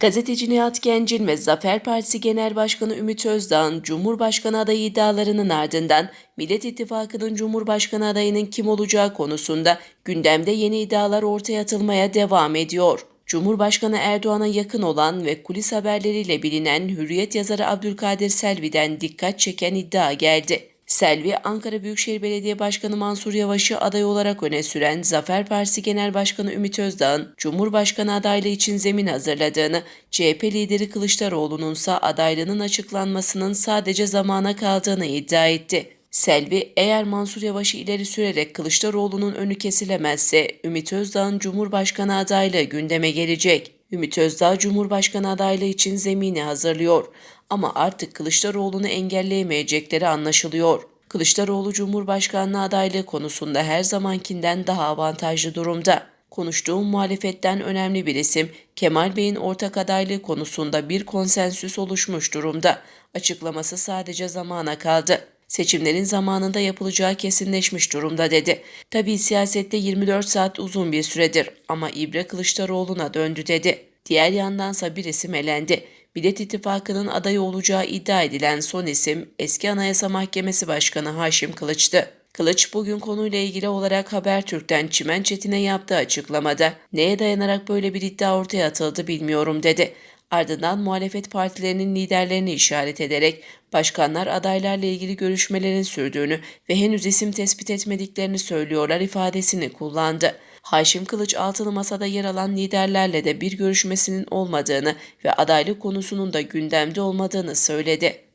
Gazeteci Nihat Gencin ve Zafer Partisi Genel Başkanı Ümit Özdağ'ın Cumhurbaşkanı adayı iddialarının ardından Millet İttifakı'nın Cumhurbaşkanı adayının kim olacağı konusunda gündemde yeni iddialar ortaya atılmaya devam ediyor. Cumhurbaşkanı Erdoğan'a yakın olan ve kulis haberleriyle bilinen Hürriyet yazarı Abdülkadir Selvi'den dikkat çeken iddia geldi. Selvi, Ankara Büyükşehir Belediye Başkanı Mansur Yavaş'ı aday olarak öne süren Zafer Partisi Genel Başkanı Ümit Özdağ'ın Cumhurbaşkanı adaylığı için zemin hazırladığını, CHP lideri Kılıçdaroğlu'nun ise adaylığının açıklanmasının sadece zamana kaldığını iddia etti. Selvi, eğer Mansur Yavaş'ı ileri sürerek Kılıçdaroğlu'nun önü kesilemezse Ümit Özdağ'ın Cumhurbaşkanı adaylığı gündeme gelecek. Ümit Özdağ Cumhurbaşkanı adaylığı için zemini hazırlıyor. Ama artık Kılıçdaroğlu'nu engelleyemeyecekleri anlaşılıyor. Kılıçdaroğlu Cumhurbaşkanlığı adaylığı konusunda her zamankinden daha avantajlı durumda. Konuştuğum muhalefetten önemli bir isim, Kemal Bey'in ortak adaylığı konusunda bir konsensüs oluşmuş durumda. Açıklaması sadece zamana kaldı. Seçimlerin zamanında yapılacağı kesinleşmiş durumda dedi. Tabii siyasette 24 saat uzun bir süredir ama İbre Kılıçdaroğlu'na döndü dedi. Diğer yandansa bir isim elendi. Millet İttifakı'nın adayı olacağı iddia edilen son isim eski Anayasa Mahkemesi Başkanı Haşim Kılıç'tı. Kılıç bugün konuyla ilgili olarak Habertürk'ten Çimen Çetin'e yaptığı açıklamada neye dayanarak böyle bir iddia ortaya atıldı bilmiyorum dedi. Ardından muhalefet partilerinin liderlerini işaret ederek başkanlar adaylarla ilgili görüşmelerin sürdüğünü ve henüz isim tespit etmediklerini söylüyorlar ifadesini kullandı. Haşim Kılıç altılı masada yer alan liderlerle de bir görüşmesinin olmadığını ve adaylık konusunun da gündemde olmadığını söyledi.